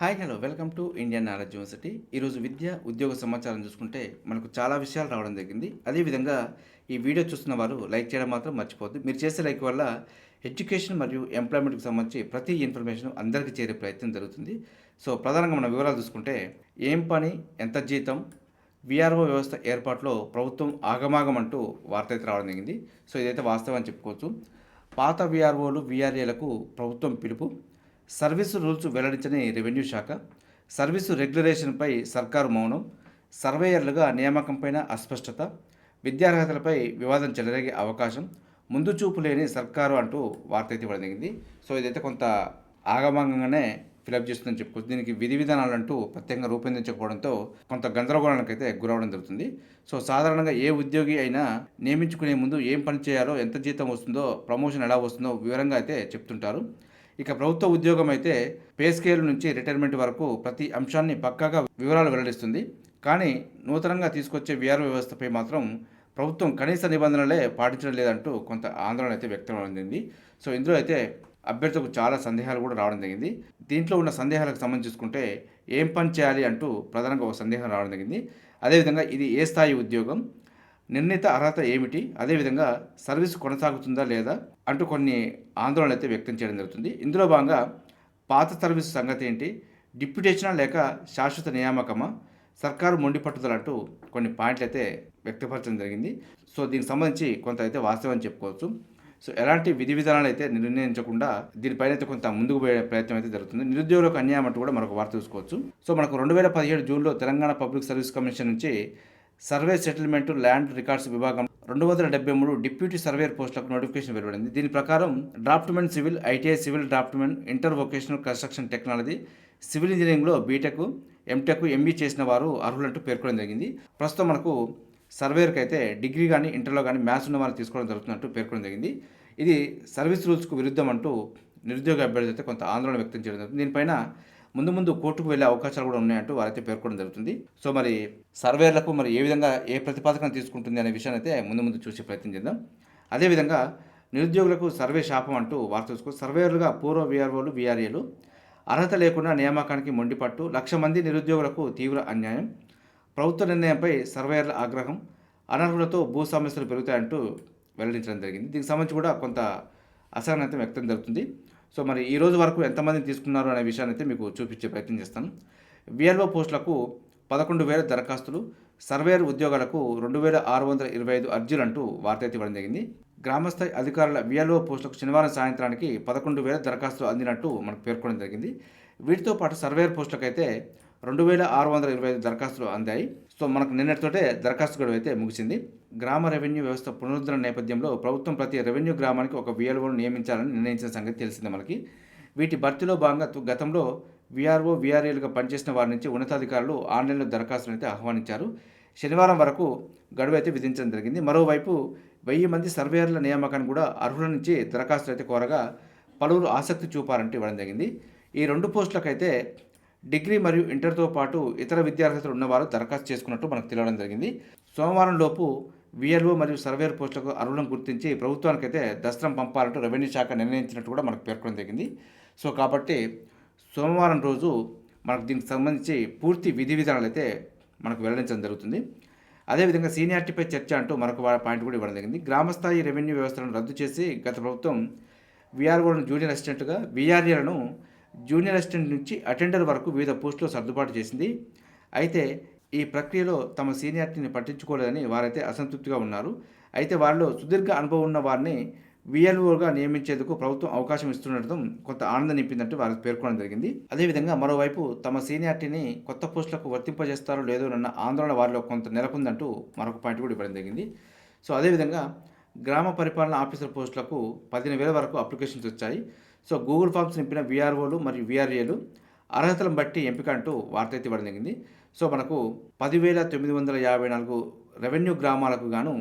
Hi hello welcome to Indian Knowledge University. ఈరోజు విద్య ఉద్యోగ సమాచారం చూసుకుంటే మనకు చాలా విషయాలు రావడం జరిగింది. అదేవిధంగా ఈ వీడియో చూస్తున్న వారు లైక్ చేయడం మాత్రం మర్చిపోద్దు మీరు చేసే లైక్ వల్ల ఎడ్యుకేషన్ మరియు ఎంప్లాయ్మెంట్కి సంబంధించి ప్రతి ఇన్ఫర్మేషన్ అందరికీ చేరే ప్రయత్నం జరుగుతుంది. సో ప్రధానంగా మన వివరాలు చూసుకుంటే ఏం పని ఎంత జీతం విఆర్ఓ వ్యవస్థ ఏర్పాటులో ప్రభుత్వం ఆగమాగం అంటూ వార్త అయితే రావడం జరిగింది. సో ఇదైతే వాస్తవం అని చెప్పుకోవచ్చు. పాత విఆర్ఓలు విఆర్ఏలకు ప్రభుత్వం పిలుపు. సర్వీసు రూల్స్ వెల్లడించని రెవెన్యూ శాఖ సర్వీసు రెగ్యులరేషన్పై సర్కారు మౌనం సర్వేయర్లుగా నియామకంపైన అస్పష్టత విద్యార్హతలపై వివాదం చెలరేగే అవకాశం ముందు చూపు లేని సర్కారు అంటూ వార్త అయితే ఇవ్వడం సో ఇదైతే కొంత ఆగమాగంగానే ఫిలప్ చేస్తుందని చెప్పుకోవచ్చు. దీనికి విధి విధానాలు అంటూ ప్రత్యేకంగా రూపొందించకపోవడంతో కొంత గందరగోళానికి అయితే గురవడం జరుగుతుంది. సో సాధారణంగా ఏ ఉద్యోగి అయినా నియమించుకునే ముందు ఏం పని చేయాలో ఎంత జీతం వస్తుందో ప్రమోషన్ ఎలా వస్తుందో వివరంగా అయితే చెప్తుంటారు. ఇక ప్రభుత్వ ఉద్యోగం అయితే పే స్కేల్ నుంచి రిటైర్మెంట్ వరకు ప్రతి అంశాన్ని పక్కాగా వివరాలు వెల్లడిస్తుంది. కానీ నూతనంగా తీసుకొచ్చే విఆర్ వ్యవస్థపై మాత్రం ప్రభుత్వం కనీస నిబంధనలే పాటించడం లేదంటూ కొంత ఆందోళన అయితే వ్యక్తం అయింది సో ఇందులో అయితే అభ్యర్థులకు చాలా సందేహాలు కూడా రావడం జరిగింది. దీంట్లో ఉన్న సందేహాలకు సంబంధించి చూసుకుంటే ఏం పని చేయాలి అంటూ ప్రధానంగా ఒక సందేహం రావడం జరిగింది. అదేవిధంగా ఇది ఏ స్థాయి ఉద్యోగం? నిర్ణీత అర్హత ఏమిటి? అదేవిధంగా సర్వీస్ కొనసాగుతుందా లేదా? అంటూ కొన్ని ఆందోళనలు అయితే వ్యక్తం చేయడం జరుగుతుంది. ఇందులో భాగంగా పాత సర్వీస్ సంగతి ఏంటి? డిప్యుటేషనా లేక శాశ్వత నియామకమా? సర్కారు మొండి పట్టుదల అంటూ కొన్ని పాయింట్లు అయితే వ్యక్తపరచడం జరిగింది. సో దీనికి సంబంధించి కొంత అయితే వాస్తవం అని చెప్పుకోవచ్చు. సో ఎలాంటి విధి విధానాలు అయితే నిర్ణయించకుండా దీనిపైన అయితే కొంత ముందుకు పోయే ప్రయత్నం అయితే జరుగుతుంది. నిరుద్యోగులకు అన్యాయం అంటూ కూడా మనకు వార్త చూసుకోవచ్చు. సో మనకు రెండు వేల పదిహేడు జూన్లో తెలంగాణ పబ్లిక్ సర్వీస్ కమిషన్ నుంచి సర్వే సెటిల్మెంట్ ల్యాండ్ రికార్డ్స్ విభాగం రెండు వందల డెబ్బై మూడు డిప్యూటీ సర్వేయర్ పోస్టులకు నోటిఫికేషన్ వెలువడింది. దీని ప్రకారం draftsman civil ITI civil draftsman inter vocational construction technology civil ఇంజనీరింగ్లో బీటెక్ ఎంటెక్ ఎంఈ చేసిన వారు అర్హులంటూ పేర్కొనడం జరిగింది. ప్రస్తుతం మనకు సర్వేయర్కి అయితే డిగ్రీ కానీ ఇంటర్లో కానీ మ్యాథ్స్ ఉన్న వారిని తీసుకోవడం జరుగుతున్నట్టు పేర్కొనడం జరిగింది. ఇది సర్వీస్ రూల్స్కు విరుద్ధం అంటూ నిరుద్యోగ అభ్యర్థి అయితే కొంత ఆందోళన వ్యక్తం చేయడం జరుగుతుంది. దీనిపైన ముందు ముందు కోర్టుకు వెళ్ళే అవకాశాలు కూడా ఉన్నాయంటూ వారైతే పేర్కొనడం జరుగుతుంది. సో మరి సర్వేర్లకు మరి ఏ విధంగా ఏ ప్రతిపాదన తీసుకుంటుంది అనే విషయాన్ని అయితే ముందు ముందు చూసే ప్రయత్నం చేద్దాం. అదేవిధంగా నిరుద్యోగులకు సర్వే శాపం అంటూ వార్త చూసుకో సర్వేయర్లుగా పూర్వ విఆర్ఓలు విఆర్ఏలు అర్హత లేకుండా నియామకానికి మొండిపట్టు లక్ష మంది నిరుద్యోగులకు తీవ్ర అన్యాయం ప్రభుత్వ నిర్ణయంపై సర్వేయర్ల ఆగ్రహం అనర్హులతో భూ సమస్యలు పెరుగుతాయంటూ వెల్లడించడం జరిగింది. దీనికి సంబంధించి కూడా కొంత అసహనత వ్యక్తం జరుగుతుంది. సో మరి ఈ రోజు వరకు ఎంతమందిని తీసుకున్నారు అనే విషయాన్ని అయితే మీకు చూపించే ప్రయత్నం చేస్తాను. విఎల్ఓ పోస్టులకు పదకొండు వేల దరఖాస్తులు సర్వేయర్ ఉద్యోగాలకు రెండు వేల ఆరు వందల ఇరవై ఐదు అర్జీలు అంటూ వార్త అయితే ఇవ్వడం జరిగింది. గ్రామస్థాయి అధికారుల విఎల్ఓ పోస్టులకు శనివారం సాయంత్రానికి పదకొండు వేల దరఖాస్తులు అందినట్టు మనకు పేర్కొనడం జరిగింది. వీటితో పాటు సర్వేయర్ పోస్టులకు అయితే రెండు వేల ఆరు వందల ఇరవై ఐదు దరఖాస్తులు అందాయి. సో మనకు నిన్నటితోటే దరఖాస్తు గడువు అయితే ముగిసింది. గ్రామ రెవెన్యూ వ్యవస్థ పునరుద్ధరణ నేపథ్యంలో ప్రభుత్వం ప్రతి రెవెన్యూ గ్రామానికి ఒక విఎల్ఓను నియమించాలని నిర్ణయించిన సంగతి తెలిసింది మనకి. వీటి భర్తీలో భాగంగా గతంలో విఆర్ఓ విఆర్ఏలుగా పనిచేసిన వారి నుంచి ఉన్నతాధికారులు ఆన్లైన్లో దరఖాస్తులు అయితే ఆహ్వానించారు. శనివారం వరకు గడువు అయితే విధించడం జరిగింది. మరోవైపు వెయ్యి మంది సర్వేయర్ల నియామకాన్ని కూడా అర్హుల నుంచి దరఖాస్తులు అయితే కోరగా పలువురు ఆసక్తి చూపారంటే ఇవ్వడం జరిగింది. ఈ రెండు పోస్టులకైతే డిగ్రీ మరియు ఇంటర్తో పాటు ఇతర విద్యార్హతలు ఉన్నవారు దరఖాస్తు చేసుకున్నట్టు మనకు తెలియడం జరిగింది. సోమవారం లోపు విఎల్ఓ మరియు సర్వేర్ పోస్టులకు అర్హులను గుర్తించి ప్రభుత్వానికైతే దస్త్రం పంపాలంటూ రెవెన్యూ శాఖ నిర్ణయించినట్టు కూడా మనకు పేర్కొనడం జరిగింది. సో కాబట్టి సోమవారం రోజు మనకు దీనికి సంబంధించి పూర్తి విధి విధానాలు అయితే మనకు వెల్లడించడం జరుగుతుంది. అదేవిధంగా సీనియారిటీపై చర్చ అంటూ మరొక పాయింట్ కూడా ఇవ్వడం జరిగింది. గ్రామస్థాయి రెవెన్యూ వ్యవస్థలను రద్దు చేసి గత ప్రభుత్వం విఆర్ఓలను జూనియర్ అసిస్టెంట్గా విఆర్ఏలను జూనియర్ అసిస్టెంట్ నుంచి అటెండర్ వరకు వివిధ పోస్టులు సర్దుబాటు చేసింది. అయితే ఈ ప్రక్రియలో తమ సీనియారిటీని పట్టించుకోలేదని వారైతే అసంతృప్తిగా ఉన్నారు. అయితే వారిలో సుదీర్ఘ అనుభవం ఉన్న వారిని విఎల్ఓగా నియమించేందుకు ప్రభుత్వం అవకాశం ఇస్తుండటం కొంత ఆనందం నింపిందంటూ వారు పేర్కొనడం జరిగింది. అదేవిధంగా మరోవైపు తమ సీనియారిటీని కొత్త పోస్టులకు వర్తింపజేస్తారో లేదో అన్న ఆందోళన వారిలో కొంత నెలకొందంటూ మరొక పాయింట్ కూడా ఇవ్వడం జరిగింది. సో అదేవిధంగా గ్రామ పరిపాలన ఆఫీసర్ పోస్టులకు పదిహేను వేల వరకు అప్లికేషన్స్ వచ్చాయి. సో గూగుల్ ఫామ్స్ నింపిన విఆర్ఓలు మరియు విఆర్ఏలు అర్హతలను బట్టి ఎంపిక అంటూ వార్త అయితే ఇవ్వడం జరిగింది. సో మనకు పదివేల తొమ్మిది వందల యాభై నాలుగు రెవెన్యూ గ్రామాలకు గాను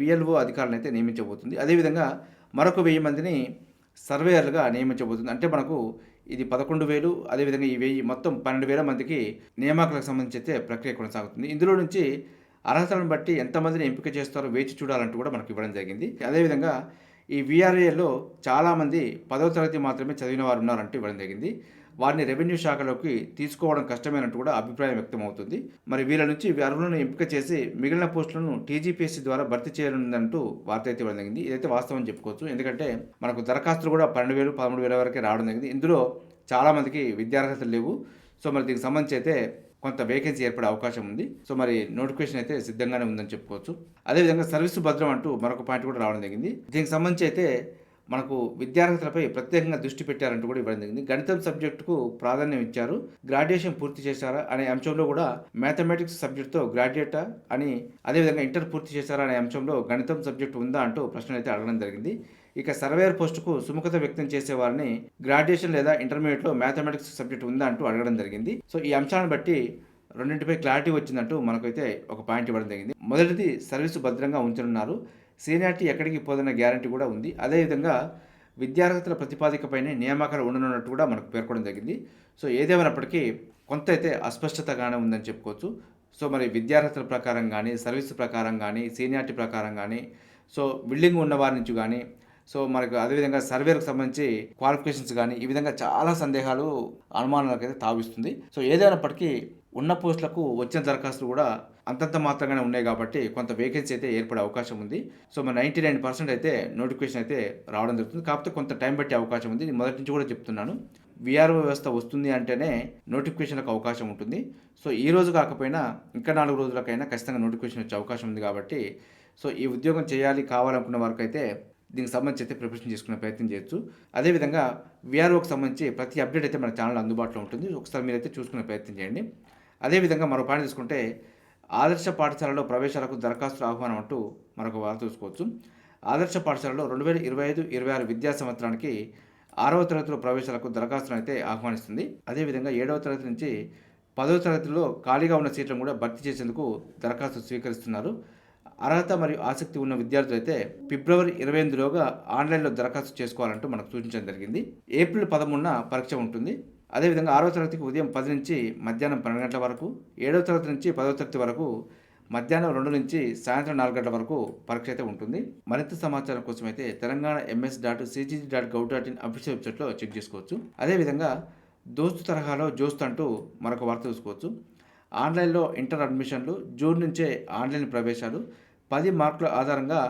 విఎల్ఓ అధికారులను అయితే నియమించబోతుంది. అదేవిధంగా మరొక వెయ్యి మందిని సర్వేయర్లుగా నియమించబోతుంది. అంటే మనకు ఇది పదకొండు వేలు అదేవిధంగా ఈ వెయ్యి మొత్తం పన్నెండు వేల మందికి నియామకాలకు సంబంధించి అయితే ప్రక్రియ కొనసాగుతుంది. ఇందులో నుంచి అర్హతలను బట్టి ఎంతమందిని ఎంపిక చేస్తారో వేచి చూడాలంటూ కూడా మనకు ఇవ్వడం జరిగింది. అదేవిధంగా ఈ విఆర్ఏలో చాలామంది పదవ తరగతి మాత్రమే చదివిన వారు ఉన్నారంటూ ఇవ్వడం జరిగింది. వారిని రెవెన్యూ శాఖలోకి తీసుకోవడం కష్టమైనట్టు కూడా అభిప్రాయం వ్యక్తమవుతుంది. మరి వీళ్ళ నుంచి అర్హులను ఎంపిక చేసి మిగిలిన పోస్టులను టీజీపీఎస్సీ ద్వారా భర్తీ చేయనుందంటూ వార్త అయితే ఇవ్వడం జరిగింది. ఇదైతే వాస్తవం చెప్పుకోవచ్చు. ఎందుకంటే మనకు దరఖాస్తులు కూడా పన్నెండు వేలు పదమూడు వేల వరకే రావడం జరిగింది. ఇందులో చాలామందికి విద్యార్హతలు లేవు. సో మరి దీనికి సంబంధించి అయితే కొంత వేకెన్సీ ఏర్పడే అవకాశం ఉంది. సో మరి నోటిఫికేషన్ అయితే సిద్ధంగానే ఉందని చెప్పుకోవచ్చు. అదేవిధంగా సర్వీసు భద్రం అంటూ మరొక పాయింట్ కూడా రావడం జరిగింది. దీనికి సంబంధించి అయితే మనకు విద్యార్హతలపై ప్రత్యేకంగా దృష్టి పెట్టారంటూ కూడా ఇవ్వడం జరిగింది. గణితం సబ్జెక్టుకు ప్రాధాన్యం ఇచ్చారు. గ్రాడ్యుయేషన్ పూర్తి చేశారా అనే అంశంలో కూడా మ్యాథమెటిక్స్ సబ్జెక్టుతో గ్రాడ్యుయేటా అని అదేవిధంగా ఇంటర్ పూర్తి చేశారా అనే అంశంలో గణితం సబ్జెక్టు ఉందా అంటూ ప్రశ్నలు అయితే అడగడం జరిగింది. ఇక సర్వేయర్ పోస్టుకు సుముఖత వ్యక్తం చేసే వారిని గ్రాడ్యుయేషన్ లేదా ఇంటర్మీడియట్లో మ్యాథమెటిక్స్ సబ్జెక్ట్ ఉందా అంటూ అడగడం జరిగింది. సో ఈ అంశాలను బట్టి రెండింటిపై క్లారిటీ వచ్చిందంటూ మనకైతే ఒక పాయింట్ ఇవ్వడం జరిగింది. మొదటిది సర్వీసు భద్రంగా ఉంచనున్నారు. సీనియారిటీ ఎక్కడికి పోదన్న గ్యారంటీ కూడా ఉంది. అదేవిధంగా విద్యార్హతల ప్రతిపాదికపైనే నియామకాలు ఉండనున్నట్టు కూడా మనకు పేర్కొనడం జరిగింది. సో ఏదేమైనప్పటికీ కొంత అయితే అస్పష్టతగానే ఉందని చెప్పుకోవచ్చు. సో మరి విద్యార్హతల ప్రకారం కానీ సర్వీస్ ప్రకారం కానీ సీనియారిటీ ప్రకారం కానీ సో బిల్డింగ్ ఉన్న వారి నుంచి కానీ సో మనకు అదేవిధంగా సర్వేలకు సంబంధించి క్వాలిఫికేషన్స్ కానీ ఈ విధంగా చాలా సందేహాలు అనుమానాలకు అయితే తావిస్తుంది. సో ఏదైనప్పటికీ ఉన్న పోస్టులకు వచ్చిన దరఖాస్తులు కూడా అంతంత మాత్రంగానే ఉన్నాయి కాబట్టి కొంత వేకెన్సీ అయితే ఏర్పడే అవకాశం ఉంది. సో మరి నైంటీ నైన్ పర్సెంట్ అయితే నోటిఫికేషన్ అయితే రావడం జరుగుతుంది. కాకపోతే కొంత టైం పట్టే అవకాశం ఉంది. నేను మొదటి నుంచి కూడా చెప్తున్నాను. విఆర్ఓ వ్యవస్థ వస్తుంది అంటేనే నోటిఫికేషన్లకు అవకాశం ఉంటుంది. సో ఈ రోజు కాకపోయినా ఇంకా నాలుగు రోజులకైనా ఖచ్చితంగా నోటిఫికేషన్ వచ్చే అవకాశం ఉంది కాబట్టి సో ఈ ఉద్యోగం చేయాలి కావాలనుకున్న వరకు అయితే దీనికి సంబంధించి అయితే ప్రిపరేషన్ చేసుకునే ప్రయత్నం చేయొచ్చు. అదేవిధంగా విఆర్ఓకి సంబంధించి ప్రతి అప్డేట్ అయితే మన ఛానల్ అందుబాటులో ఉంటుంది. ఒకసారి మీరైతే చూసుకునే ప్రయత్నం చేయండి. అదేవిధంగా మరో పాయింట్ తీసుకుంటే ఆదర్శ పాఠశాలలో ప్రవేశాలకు దరఖాస్తుల ఆహ్వానం అంటూ మరొక వార్త చూసుకోవచ్చు. ఆదర్శ పాఠశాలలో రెండు వేల ఇరవై ఐదు ఇరవై ఆరు విద్యా సంవత్సరానికి ఆరవ తరగతిలో ప్రవేశాలకు దరఖాస్తులను అయితే ఆహ్వానిస్తుంది. అదేవిధంగా ఏడవ తరగతి నుంచి పదవ తరగతిలో ఖాళీగా ఉన్న సీట్లను కూడా భర్తీ చేసేందుకు దరఖాస్తు స్వీకరిస్తున్నారు. అర్హత మరియు ఆసక్తి ఉన్న విద్యార్థులు అయితే ఫిబ్రవరి ఇరవై ఎనిమిదిలోగా ఆన్లైన్లో దరఖాస్తు చేసుకోవాలంటూ మనకు సూచించడం జరిగింది. ఏప్రిల్ పదమూడున పరీక్ష ఉంటుంది. అదేవిధంగా ఆరో తరగతికి ఉదయం పది నుంచి మధ్యాహ్నం పన్నెండు గంటల వరకు ఏడవ తరగతి నుంచి పదవ తరగతి వరకు మధ్యాహ్నం రెండు నుంచి సాయంత్రం నాలుగు గంటల వరకు పరీక్ష అయితే ఉంటుంది. మరింత సమాచారం కోసం అయితే Telangana MS dot CGG dot gov dot in official వెబ్సైట్లో చెక్ చేసుకోవచ్చు. అదేవిధంగా దోస్తు తరహాలో జోస్త్ అంటూ మరొక వార్త చూసుకోవచ్చు. ఆన్లైన్లో ఇంటర్ అడ్మిషన్లు జూన్ నుంచే ఆన్లైన్ ప్రవేశాలు పది మార్కుల ఆధారంగా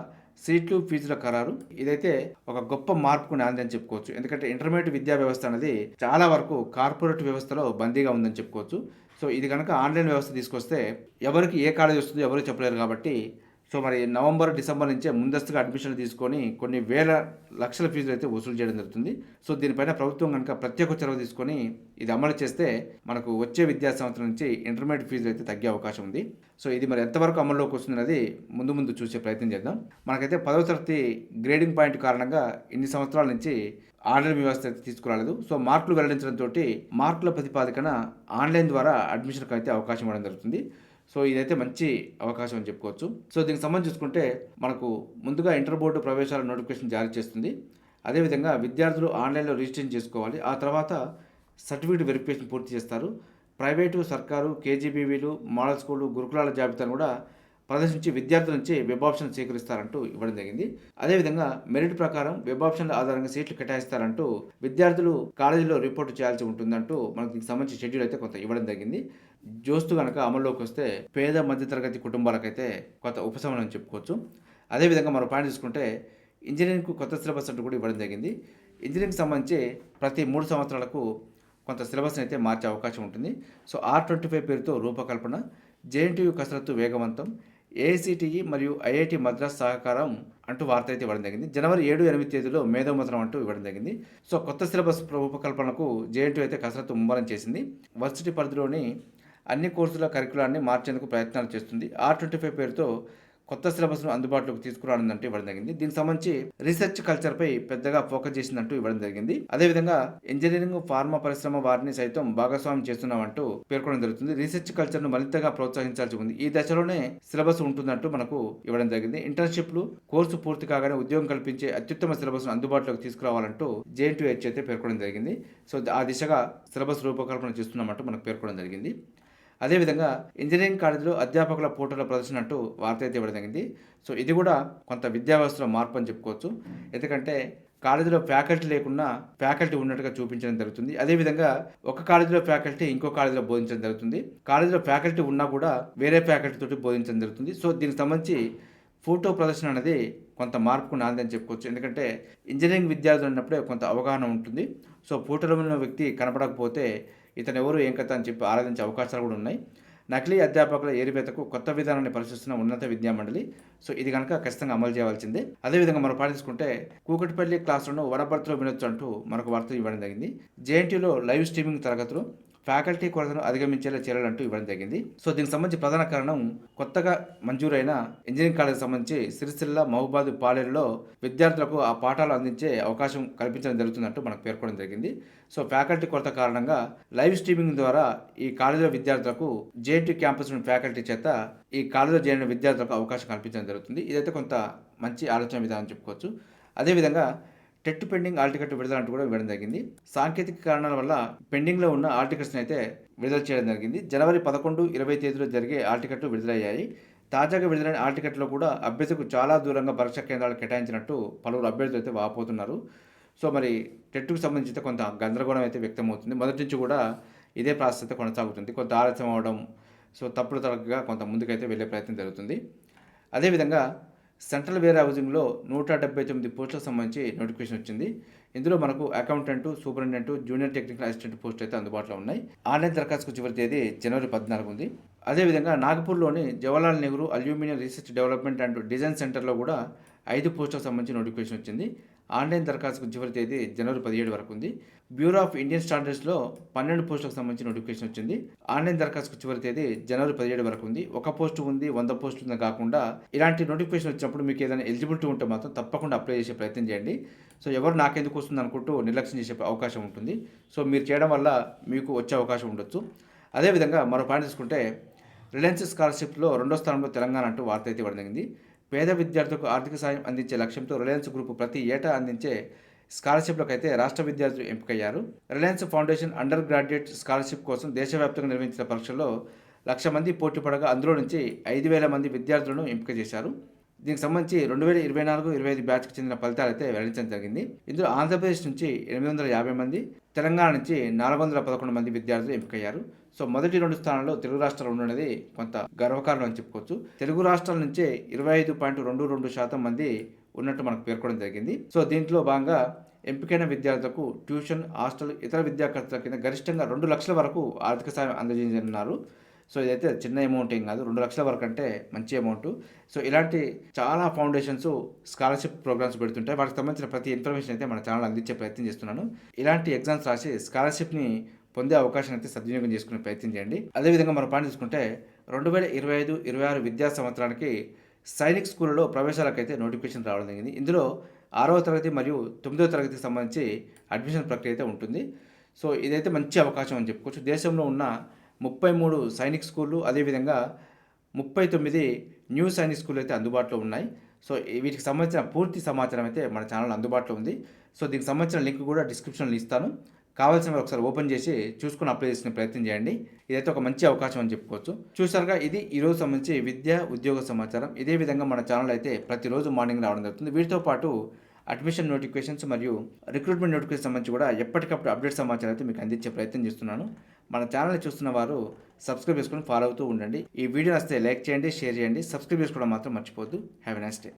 సీట్లు ఫీజుల ఖరారు. ఇదైతే ఒక గొప్ప మార్పుకు నాందని చెప్పుకోవచ్చు. ఎందుకంటే ఇంటర్మీడియట్ విద్యా వ్యవస్థ అనేది చాలా వరకు కార్పొరేట్ వ్యవస్థలో బందీగా ఉందని చెప్పుకోవచ్చు. సో ఇది కనుక ఆన్లైన్ వ్యవస్థ తీసుకొస్తే ఎవరికి ఏ కాలేజ్ వస్తుందో ఎవరు చెప్పలేరు కాబట్టి సో మరి నవంబర్ డిసెంబర్ నుంచే ముందస్తుగా అడ్మిషన్లు తీసుకొని కొన్ని వేల లక్షల ఫీజులు అయితే వసూలు చేయడం జరుగుతుంది. సో దీనిపైన ప్రభుత్వం కనుక ప్రత్యేక చొరవ తీసుకొని ఇది అమలు చేస్తే మనకు వచ్చే విద్యా సంవత్సరం నుంచి ఇంటర్మీడియట్ ఫీజులు అయితే తగ్గే అవకాశం ఉంది. సో ఇది మరి ఎంతవరకు అమల్లోకి వస్తుందన్నది ముందు ముందు చూసే ప్రయత్నం చేద్దాం. మనకైతే పదవ తరగతి గ్రేడింగ్ పాయింట్ కారణంగా ఇన్ని సంవత్సరాల నుంచి ఆన్లైన్ వ్యవస్థ అయితే తీసుకురాలేదు. సో మార్కులు వెల్లడించడంతో మార్కుల ప్రతిపాదికన ఆన్లైన్ ద్వారా అడ్మిషన్కి అయితే అవకాశం ఇవ్వడం జరుగుతుంది. సో ఇదైతే మంచి అవకాశం అని చెప్పుకోవచ్చు. సో దీనికి సంబంధించి చూసుకుంటే మనకు ముందుగా ఇంటర్ బోర్డు ప్రవేశాల నోటిఫికేషన్ జారీ చేస్తుంది. అదేవిధంగా విద్యార్థులు ఆన్లైన్లో రిజిస్ట్రేషన్ చేసుకోవాలి. ఆ తర్వాత సర్టిఫికేట్ వెరిఫికేషన్ పూర్తి చేస్తారు. ప్రైవేటు సర్కారు కేజీబీవీలు మోడల్ స్కూళ్ళు గురుకులాల జాబితాను కూడా ప్రదర్శించి విద్యార్థుల నుంచి వెబ్ ఆప్షన్ స్వీకరిస్తారంటూ ఇవ్వడం జరిగింది. అదేవిధంగా మెరిట్ ప్రకారం వెబ్ ఆప్షన్ల ఆధారంగా సీట్లు కేటాయిస్తారంటూ విద్యార్థులు కాలేజీలో రిపోర్ట్ చేయాల్సి ఉంటుందంటూ మనకు దీనికి సంబంధించి షెడ్యూల్ అయితే కొంత ఇవ్వడం జరిగింది. జోస్తు కనుక అమల్లోకి వస్తే పేద మధ్యతరగతి కుటుంబాలకైతే కొత్త ఉపశమనం చెప్పుకోవచ్చు. అదేవిధంగా మరో పాయింట్ తీసుకుంటే ఇంజనీరింగ్కు కొత్త సిలబస్ అంటూ కూడా ఇవ్వడం జరిగింది. ఇంజనీరింగ్ సంబంధించి ప్రతి మూడు సంవత్సరాలకు కొంత సిలబస్ని అయితే మార్చే అవకాశం ఉంటుంది. సో ఆర్ ట్వంటీ ఫైవ్ పేరుతో రూపకల్పన జేఎన్టీయూ కసరత్తు వేగవంతం ఏఐసిటిఈ మరియు ఐఐటి మద్రాస్ సహకారం అంటూ వార్త అయితే ఇవ్వడం జరిగింది. జనవరి ఏడు ఎనిమిది తేదీలో మేధోమథనం అంటూ ఇవ్వడం జరిగింది. సో కొత్త సిలబస్ రూపకల్పనకు జేఎన్టీయూ అయితే కసరత్తు ముమ్మరం చేసింది. వర్సిటీ పరిధిలోని అన్ని కోర్సుల కరికులాన్ని మార్చేందుకు ప్రయత్నాలు చేస్తుంది. ఆర్ ట్వంటీ ఫైవ్ పేరుతో కొత్త సిలబస్ను అందుబాటులోకి తీసుకురానుందంటూ ఇవ్వడం జరిగింది. దీనికి సంబంధించి రీసెర్చ్ కల్చర్పై పెద్దగా ఫోకస్ చేసిందంటూ ఇవ్వడం జరిగింది. అదేవిధంగా ఇంజనీరింగ్ ఫార్మా పరిశ్రమ వారిని సైతం భాగస్వామ్యం చేస్తున్నామంటూ పేర్కొనడం జరుగుతుంది. రీసెర్చ్ కల్చర్ను మరింతగా ప్రోత్సహించాల్సి ఉంది. ఈ దశలోనే సిలబస్ ఉంటుందంటూ మనకు ఇవ్వడం జరిగింది. ఇంటర్న్షిప్లు కోర్సు పూర్తి కాగానే ఉద్యోగం కల్పించే అత్యుత్తమ సిలబస్ను అందుబాటులోకి తీసుకురావాలంటూ జేఎన్టీహెచ్ అయితే పేర్కొనడం జరిగింది. సో ఆ దిశగా సిలబస్ రూపకల్పన చేస్తున్నామంటూ మనకు పేర్కొనడం జరిగింది. అదేవిధంగా ఇంజనీరింగ్ కాలేజీలో అధ్యాపకుల పోటీలో ప్రదర్శన అంటూ వార్త అయితే ఇవ్వడం జరిగింది. సో ఇది కూడా కొంత విద్యా వ్యవస్థలో మార్పు అని చెప్పుకోవచ్చు. ఎందుకంటే కాలేజీలో ఫ్యాకల్టీ లేకుండా ఫ్యాకల్టీ ఉన్నట్టుగా చూపించడం జరుగుతుంది. అదేవిధంగా ఒక కాలేజీలో ఫ్యాకల్టీ ఇంకో కాలేజీలో బోధించడం జరుగుతుంది. కాలేజీలో ఫ్యాకల్టీ ఉన్నా కూడా వేరే ఫ్యాకల్టీ తోటి బోధించడం జరుగుతుంది. సో దీనికి సంబంధించి ఫోటో ప్రదర్శన అనేది కొంత మార్పుకు నాందని చెప్పుకోవచ్చు. ఎందుకంటే ఇంజనీరింగ్ విద్యార్థులు ఉన్నప్పుడే కొంత అవగాహన ఉంటుంది. సో ఫోటోలో ఉన్న వ్యక్తి కనపడకపోతే ఇతను ఎవరు ఏం కథ అని చెప్పి ఆరాధించే అవకాశాలు కూడా ఉన్నాయి. నకిలీ అధ్యాపకుల ఏరివేతకు కొత్త విధానాన్ని పరిశీలిస్తున్న ఉన్నత విద్యా మండలి సో ఇది కనుక ఖచ్చితంగా అమలు చేయవలసిందే అదేవిధంగా మనం పాటించుకుంటే కూకటిపల్లి క్లాసులను వనపర్తిలో వినొచ్చు అంటూ మరొక వార్త ఇవ్వడం జరిగింది. జేఎన్టీలో లైవ్ స్ట్రీమింగ్ తరగతులు ఫ్యాకల్టీ కొరతను అధిగమించేలా చర్యలంటూ ఇవ్వడం జరిగింది. సో దీనికి సంబంధించి ప్రధాన కారణం కొత్తగా మంజూరైన ఇంజనీరింగ్ కాలేజ్ సంబంధించి సిరిసిల్ల మహబాద్ పాలేరులో విద్యార్థులకు ఆ పాఠాలు అందించే అవకాశం కల్పించడం జరుగుతుందంటూ మనకు పేర్కొనడం జరిగింది. సో ఫ్యాకల్టీ కొరత కారణంగా లైవ్ స్ట్రీమింగ్ ద్వారా ఈ కాలేజీలో విద్యార్థులకు జేఎన్టీ క్యాంపస్ ఫ్యాకల్టీ చేత ఈ కాలేజీలో చేరిన విద్యార్థులకు అవకాశం కల్పించడం జరుగుతుంది. ఇదైతే కొంత మంచి ఆలోచన విధానం చెప్పుకోవచ్చు. అదేవిధంగా టెట్ పెండింగ్ ఆల్ టికెట్ విడుదల అంటూ కూడా ఇవ్వడం జరిగింది. సాంకేతిక కారణాల వల్ల పెండింగ్లో ఉన్న ఆల్ టికెట్స్ని అయితే విడుదల చేయడం జరిగింది. జనవరి పదకొండు ఇరవై తేదీలో జరిగే ఆల్ టికెట్లు విడుదలయ్యాయి. తాజాగా విడుదలైన ఆల్ టికెట్లో కూడా అభ్యర్థికు చాలా దూరంగా పరీక్ష కేంద్రాలు కేటాయించినట్టు పలువురు అభ్యర్థులు అయితే వాపోతున్నారు. సో మరి టెట్కు సంబంధించి కొంత గందరగోళం అయితే వ్యక్తమవుతుంది. మొదటి నుంచి కూడా ఇదే ప్రాసెస్ అయితే కొనసాగుతుంది. కొంత ఆలస్యం అవడం సో తప్పుడు తరగగా కొంత ముందుకైతే వెళ్ళే ప్రయత్నం జరుగుతుంది. అదేవిధంగా సెంట్రల్ వేర్ హౌసింగ్లో నూట డెబ్బై తొమ్మిది పోస్టులకు సంబంధించి నోటిఫికేషన్ వచ్చింది. ఇందులో మనకు accountant superintendent junior technical assistant post అయితే అందుబాటులో ఉన్నాయి. ఆన్లైన్ దరఖాస్తుకు చివరి తేదీ జనవరి పద్నాలుగు ఉంది. అదేవిధంగా నాగపూర్లోని Jawaharlal Nehru Aluminium Research Development and Design సెంటర్లో కూడా ఐదు పోస్టులకు సంబంధించి నోటిఫికేషన్ వచ్చింది. ఆన్లైన్ దరఖాస్తుకు చివరి తేదీ జనవరి పదిహేడు వరకు ఉంది. బ్యూరో ఆఫ్ ఇండియన్ స్టాండర్డ్స్లో పన్నెండు పోస్టులకు సంబంధించిన నోటిఫికేషన్ వచ్చింది. ఆన్లైన్ దరఖాస్తుకు చివరి తేదీ జనవరి పదిహేడు వరకు ఉంది. ఒక పోస్టు ఉంది వంద పోస్టు ఉంది కాకుండా ఇలాంటి నోటిఫికేషన్ వచ్చినప్పుడు మీకు ఏదైనా ఎలిజిబిలిటీ ఉంటే మాత్రం తప్పకుండా అప్లై చేసే ప్రయత్నం చేయండి. సో ఎవరు నాకెందుకు వస్తుంది అనుకుంటూ నిర్లక్ష్యం చేసే అవకాశం ఉంటుంది. సో మీరు చేయడం వల్ల మీకు వచ్చే అవకాశం ఉండొచ్చు. అదేవిధంగా మరో పాయింట్ తీసుకుంటే రిలయన్స్ స్కాలర్షిప్లో రెండో స్థానంలో తెలంగాణ అంటూ వార్త అయితే ఇవ్వడం జరిగింది. పేద విద్యార్థులకు ఆర్థిక సాయం అందించే లక్ష్యంతో రిలయన్స్ గ్రూప్ ప్రతి ఏటా అందించే స్కాలర్షిప్లకు అయితే రాష్ట్ర విద్యార్థులు ఎంపికయ్యారు. Reliance foundation undergraduate scholarship కోసం దేశవ్యాప్తంగా నిర్వహించిన పరీక్షల్లో లక్ష మంది పోటీ పడగా అందులో నుంచి ఐదు వేల మంది విద్యార్థులను ఎంపిక చేశారు. దీనికి సంబంధించి రెండు వేల ఇరవై నాలుగు ఇరవై ఐదు బ్యాచ్కి చెందిన ఫలితాలు అయితే వెల్లడించడం జరిగింది. ఇందులో ఆంధ్రప్రదేశ్ నుంచి ఎనిమిది వందల యాభై మంది తెలంగాణ నుంచి నాలుగు వందల పదకొండు మంది విద్యార్థులు ఎంపికయ్యారు. సో మొదటి రెండు స్థానాల్లో తెలుగు రాష్ట్రాలు ఉండనేది కొంత గర్వకారణం అని చెప్పుకోవచ్చు. తెలుగు రాష్ట్రాల నుంచే ఇరవై ఐదు పాయింట్ రెండు రెండు శాతం మంది ఉన్నట్టు మనకు పేర్కొనడం జరిగింది. సో దీంట్లో భాగంగా ఎంపికైన విద్యార్థులకు ట్యూషన్ హాస్టల్ ఇతర విద్యా ఖర్చుల కింద గరిష్టంగా రెండు లక్షల వరకు ఆర్థిక సాయం అందజేయనున్నారు. సో ఇదైతే చిన్న అమౌంట్ ఏం కాదు రెండు లక్షల వరకు అంటే మంచి అమౌంట్. సో ఇలాంటి చాలా ఫౌండేషన్స్ స్కాలర్షిప్ ప్రోగ్రామ్స్ పెడుతుంటాయి. వాటికి సంబంధించిన ప్రతి ఇన్ఫర్మేషన్ అయితే మన ఛానల్ అందించే ప్రయత్నం చేస్తున్నాను. ఇలాంటి ఎగ్జామ్స్ రాసి స్కాలర్షిప్ని పొందే అవకాశం అయితే సద్వినియోగం చేసుకునే ప్రయత్నం చేయండి. అదేవిధంగా మనం పాయింట్ తీసుకుంటే రెండు వేల ఇరవై ఐదు ఇరవై ఆరు విద్యా సంవత్సరానికి సైనిక్ స్కూళ్ళలో ప్రవేశాలకైతే నోటిఫికేషన్ రావడం జరిగింది. ఇందులో ఆరవ తరగతి మరియు తొమ్మిదవ తరగతికి సంబంధించి అడ్మిషన్ ప్రక్రియ అయితే ఉంటుంది. సో ఇదైతే మంచి అవకాశం అని చెప్పుకోవచ్చు. దేశంలో ఉన్న ముప్పై మూడు సైనిక్ స్కూళ్ళు అదేవిధంగా ముప్పై తొమ్మిది న్యూ సైనిక్ స్కూల్ అయితే అందుబాటులో ఉన్నాయి. సో వీటికి సంబంధించిన పూర్తి సమాచారం అయితే మన ఛానల్ అందుబాటులో ఉంది. సో దీనికి సంబంధించిన లింక్ కూడా డిస్క్రిప్షన్లో ఇస్తాను. కావాల్సిన ఒకసారి ఓపెన్ చేసి చూసుకుని అప్లై చేసుకునే ప్రయత్నం చేయండి. ఇదైతే ఒక మంచి అవకాశం అని చెప్పుకోవచ్చు. చూసారుగా ఇది ఈరోజు సంబంధించి విద్య ఉద్యోగ సమాచారం. ఇదే విధంగా మన ఛానల్ అయితే ప్రతిరోజు మార్నింగ్ రావడం జరుగుతుంది. వీటితో పాటు అడ్మిషన్ నోటిఫికేషన్స్ మరియు రిక్రూట్మెంట్ నోటిఫికేషన్ సంబంధించి కూడా ఎప్పటికప్పుడు అప్డేట్ సమాచారం అయితే మీకు అందించే ప్రయత్నం చేస్తున్నాను. మన ఛానల్ చూస్తున్న వారు సబ్స్క్రైబ్ చేసుకొని ఫాలో అవుతూ ఉండండి. ఈ వీడియో వస్తే లైక్ చేయండి షేర్ చేయండి. సబ్స్క్రైబ్ చేసుకోవడం మాత్రం మర్చిపోద్దు హ్యావ్ ఎ నైస్ డే